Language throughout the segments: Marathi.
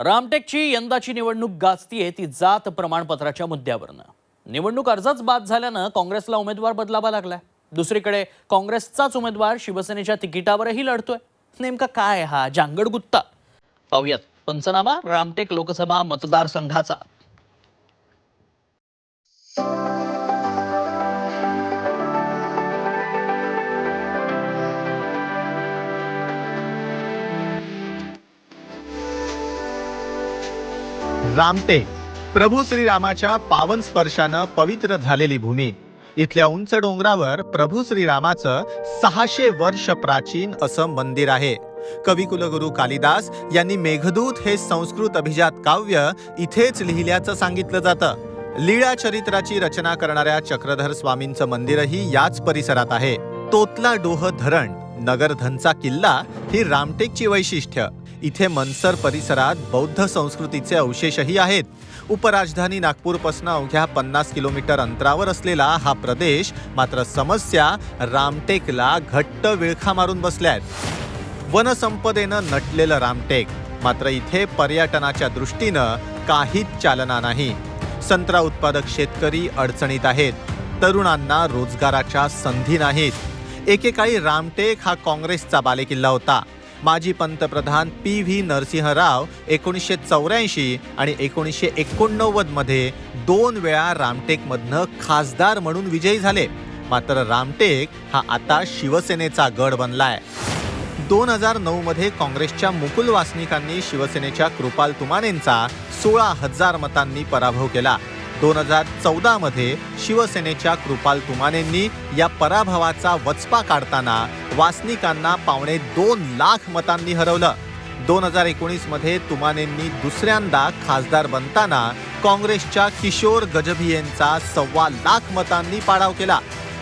रामटेकची यंदाची निवडणूक गाजतीये ती जात प्रमाणपत्राच्या मुद्द्यावरनं. निवडणूक अर्जच बाद झाल्यानं काँग्रेसला उमेदवार बदलावा लागलाय. दुसरीकडे काँग्रेसचाच उमेदवार शिवसेनेच्या तिकिटावरही लढतोय. नेमका काय हा? जांगड गुत्ता. पाहूयात. पंचनामा रामटेक लोकसभा मतदारसंघाचा. रामटेक. प्रभू श्रीरामाच्या पावन स्पर्शानं पवित्र झालेली भूमी. इथल्या उंच डोंगरावर प्रभू श्रीरामाचं सहाशे वर्ष प्राचीन असं मंदिर आहे. कविकुलगुरू कालिदास यांनी मेघदूत हे संस्कृत अभिजात काव्य इथेच लिहिल्याचं सांगितलं जातं. लीळा चरित्राची रचना करणाऱ्या चक्रधर स्वामींचं मंदिरही याच परिसरात आहे. तोतला डोह धरण नगरधनचा किल्ला ही रामटेकची वैशिष्ट्य. इथे मनसर परिसरात बौद्ध संस्कृतीचे अवशेषही आहेत. उपराजधानी नागपूरपासून अवघ्या पन्नास किलोमीटर अंतरावर असलेला हा प्रदेश मात्र समस्या रामटेकला घट्ट विळखा मारून बसल्यात वनसंपदेनं नटलेलं रामटेक मात्र इथे पर्यटनाच्या दृष्टीनं काहीच चालना नाही. संत्रा उत्पादक शेतकरी अडचणीत आहेत. तरुणांना रोजगाराच्या संधी नाहीत. एकेकाळी रामटेक हा काँग्रेसचा बालेकिल्ला होता. माजी पंतप्रधान पी व्ही नरसिंह राव एकोणीसशे चौऱ्याऐंशी आणि एकोणीसशे एकोणनव्वदमध्ये दोन वेळा रामटेकमधनं खासदार म्हणून विजयी झाले. मात्र रामटेक हा आता शिवसेनेचा गड बनलाय. दोन हजार नऊमध्ये काँग्रेसच्या मुकुल वासनिकांनी शिवसेनेच्या कृपाल तुमानेंचा सोळा हजार मतांनी पराभव केला. दोन हजार चौदा मध्ये शिवसेनेच्या कृपाल तुमानेंनी या पराभवाचा वचपा काढताना वासनिकांना पावणे दोन लाख मतांनी हरवलं. दोन हजार एकोणीसमध्ये तुमानेंनी दुसऱ्यांदा खासदार बनताना काँग्रेसच्या किशोर गजभियेंचा सव्वा लाख मतांनी पाडाव केला.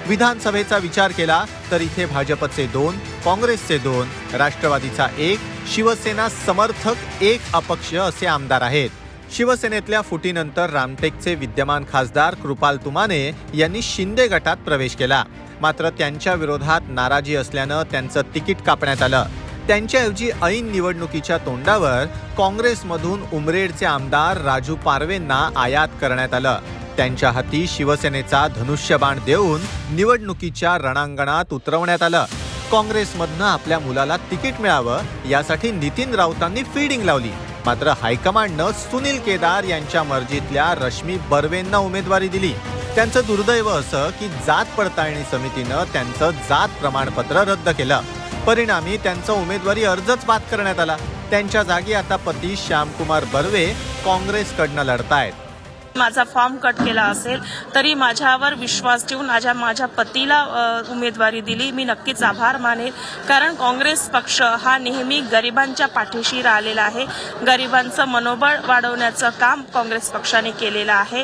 विधानसभेचा विचार केला तर इथे भाजपचे दोन काँग्रेसचे दोन राष्ट्रवादीचा एक शिवसेना समर्थक एक अपक्ष असे आमदार आहेत. शिवसेनेतल्या फुटीनंतर रामटेकचे विद्यमान खासदार कृपाल तुमाने यांनी शिंदे गटात प्रवेश केला. मात्र त्यांच्या विरोधात नाराजी असल्यानं त्यांचं तिकीट कापण्यात आलं. त्यांच्याऐवजी ऐन निवडणुकीच्या तोंडावर काँग्रेसमधून उमरेडचे आमदार राजू पारवेंना आयात करण्यात आलं. त्यांच्या हाती शिवसेनेचा धनुष्यबाण देऊन निवडणुकीच्या रणांगणात उतरवण्यात आलं. काँग्रेसमधनं आपल्या मुलाला तिकीट मिळावं यासाठी नितीन राऊतांनी फिल्डिंग लावली. मात्र हायकमांडनं सुनील केदार यांच्या मर्जीतल्या रश्मी बर्वेंना उमेदवारी दिली. त्यांचं दुर्दैव असं की जात पडताळणी समितीनं त्यांचं जात प्रमाणपत्र रद्द केलं. परिणामी त्यांचा उमेदवारी अर्जच बाद करण्यात आला. त्यांच्या जागी आता पती श्यामकुमार बर्वे काँग्रेसकडनं लढतायत. माझा फॉर्म कट केला असेल तरी माझ्यावर विश्वास ठेवून माझ्या माझ्या पतीला उमेदवारी दिली. मी नक्कीच आभार मानेल कारण काँग्रेस पक्ष हा नेहमी गरिबांच्या पाठीशी राहिलेला आहे. गरिबांचं मनोबळ वाढवण्याचं काम काँग्रेस पक्षाने केलेलं आहे.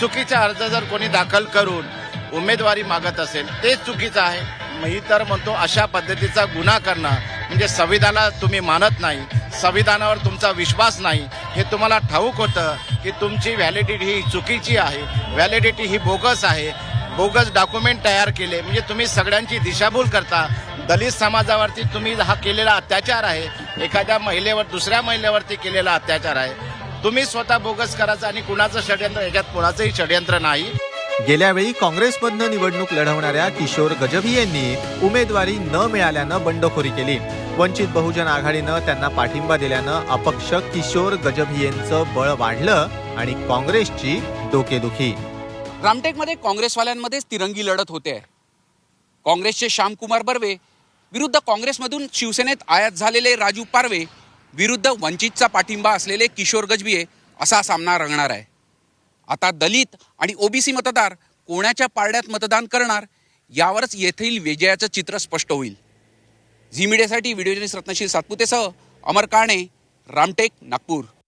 चुकीचा अर्ज जर कोणी दाखल करून उमेदवारी मागत असेल ते चुकीचं आहे. मी तर म्हणतो अशा पद्धतीचा गुन्हा करणं म्हणजे संविधानाला तुम्ही मानत नाही संविधानावर तुमचा विश्वास नाही हे तुम्हाला ठाऊक होतं की तुमची व्हॅलिडिटी ही चुकीची आहे. व्हॅलिडिटी ही बोगस आहे. बोगस डॉक्युमेंट तयार केले. म्हणजे तुम्ही सगळ्यांची दिशाभूल करता. दलित समाजावरती तुम्ही हा केलेला अत्याचार आहे. एखाद्या महिलेवर दुसऱ्या महिलेवरती केलेला अत्याचार आहे. तुम्ही स्वतः बोगस करायचं आणि कुणाचं षडयंत्र? याच्यात कुणाचंही षडयंत्र नाही. गेल्यावेळी काँग्रेसमधनं निवडणूक लढवणाऱ्या किशोर गजभी यांनी उमेदवारी न मिळाल्यानं बंडखोरी केली. वंचित बहुजन आघाडीनं त्यांना पाठिंबा दिल्यानं अपक्ष किशोर गजभियेंचं बळ वाढलं आणि काँग्रेसची डोकेदुखी. रामटेकमध्ये काँग्रेसवाल्यांमध्येच तिरंगी लढत होते. आहे काँग्रेसचे श्यामकुमार बर्वे विरुद्ध काँग्रेसमधून शिवसेनेत आयात झालेले राजू पारवे विरुद्ध वंचितचा पाठिंबा असलेले किशोर गजबिये असा सामना रंगणार आहे. आता दलित आणि ओबीसी मतदार कोणाच्या पारड्यात मतदान करणार यावरच येथील विजयाचं चित्र स्पष्ट होईल. झी मीडियासाठी व्हिडिओ जर्नलिस्ट रत्नशील सातपुतेसह अमर काणे रामटेक नागपूर.